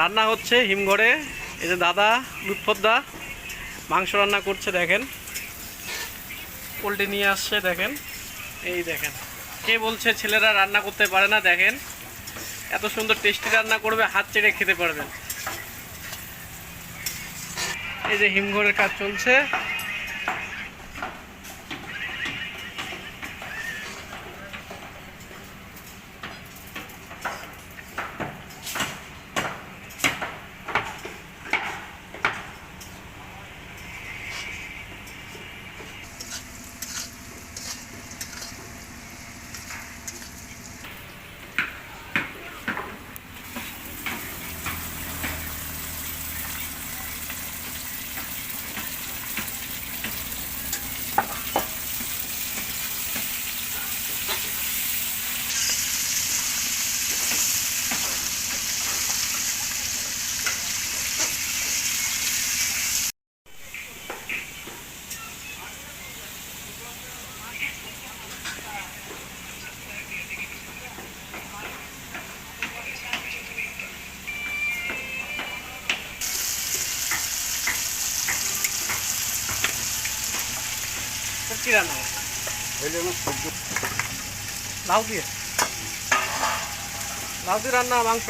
রান্না হচ্ছে হিমঘরে। এই যে দাদা লুৎফদ্দা মাংস রান্না করছে, দেখেন। পোলট্রি নিয়ে আসছে, দেখেন। এই দেখেন। কে বলছে ছেলেরা রান্না করতে পারে না, দেখেন। এত সুন্দর টেস্টি রান্না করবে, হাত চেড়ে খেতে পারবেন। এই যে হিমঘরের কাজ চলছে। হচ্ছে? লাউ দিয়ে লাউ দিয়ে রান্না মাংস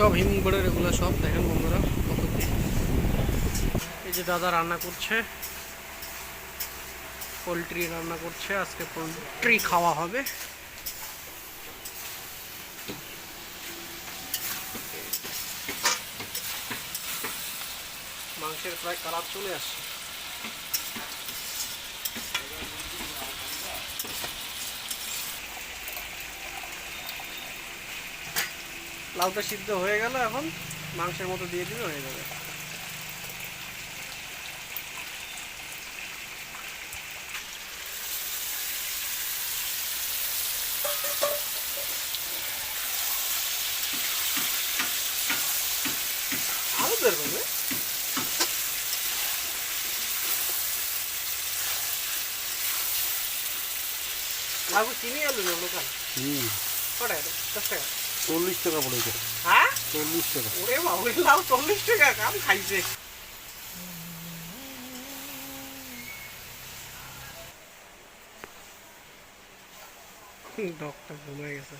সব হিমঘরের এগুলো সব দেখেন বন্ধুরা। এই যে দাদা রান্না করছে, পোলট্রি রান্না করছে, আজকে পোলট্রি খাওয়া হবে মাংসের প্রায় কালার চলে আসছে লাউটা সিদ্ধ হয়ে গেল এখন মাংসের মতো দিয়ে দিলে হয়ে যাবে। আরও বের করবে? লাগু চিনি আলু না লোকাল হুম। কটা? দশ টাকা। চল্লিশ টাকা পড়েছে। হ্যাঁ? চল্লিশ টাকা। ওরে বাবুরে লাউ চল্লিশ টাকা কাম খাইছে। ডক্টর ঘুমায় গেছে।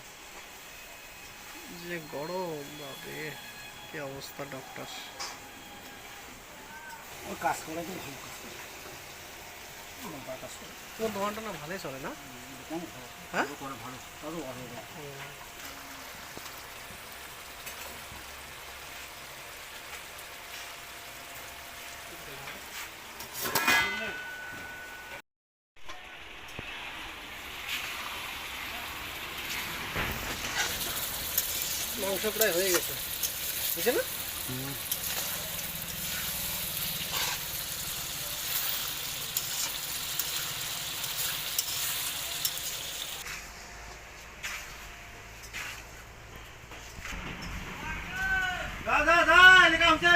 যে গরম বাপরে কি অবস্থা ডক্টর ও কাজ করে তো ভালো। কাজ করে তোমার দোকানটা না ভালোই চলে না? হ্যাঁ? ভালো তারও ভালো। মাংস প্রায় হয়ে গেছে। বুঝছে? না দাদা দাদা এলাকা হচ্ছে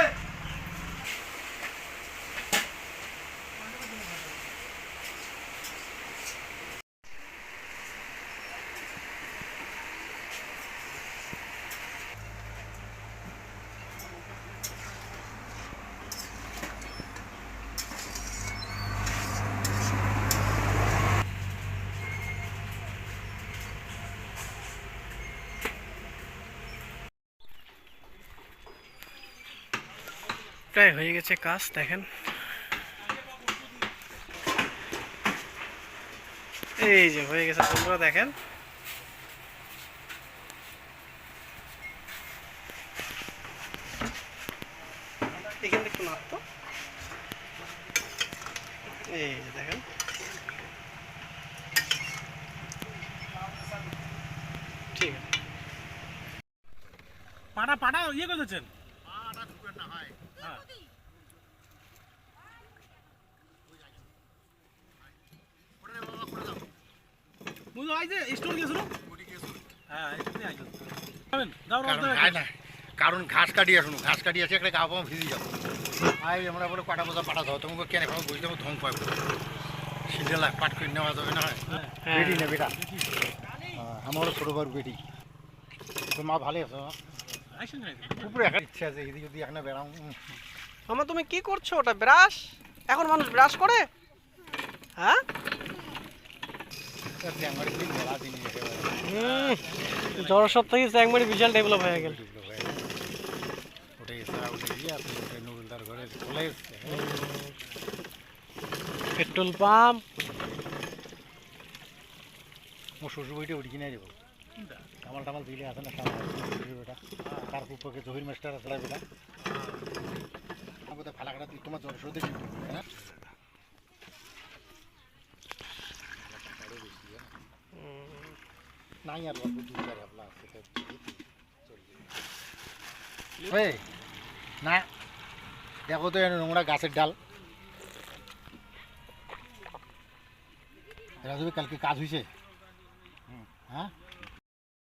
প্রায় হয়ে গেছে কাজ দেখেন। এই যে হয়ে গেছে বন্ধুরা দেখেন। এখান থেকে নাড়তো। এই যে দেখেন। ঠিক আছে। পাটা পাটা ইয়ে করেছেন হ্যাঁ। বুঝলো এই যে স্টোর গেছিল? হ্যাঁ এখানে যাবেন কারণ না। কারণ ঘাস কাটিয়ে আসুন ঘাস কাটিয়ে আসে একটা গা পামা ভিজে যাব। আই আমরা বলে কাটা বোঝা পাঠা দাও তোমাকে কেন খাব বুঝতে ধং পাবো। সিঙ্গেলা পাট করে নেওয়া যাবে না? হয়। হ্যাঁ বেটি না বেটা। আমারও ছোটো বার বেটি। তো মা ভালো আছো ইচ্ছা আছে এদিকে যদি এখানে বেড়াও মামা তুমি কি করছ ওটা? ব্রাশ? এখন মানুষ ব্রাশ করে? হ্যাঁ? মেলা দিন একেবারে। বিশাল ডেভেলপ হয়ে গেল। Petrol pump. শ্বশুর বইটা উঠে কিনে যাব কামাল টামাল দিলে আছে না বেটা তার পুপকে জহির মাস্টার আছে বেটা? আমাদের ফালাকাটা তুই তোমার জ্বর সর্দি হ্যাঁ? নাই দেখো তো নোংরা গাছের ডাল। কালকে কাজ হয়েছে হ্যাঁ?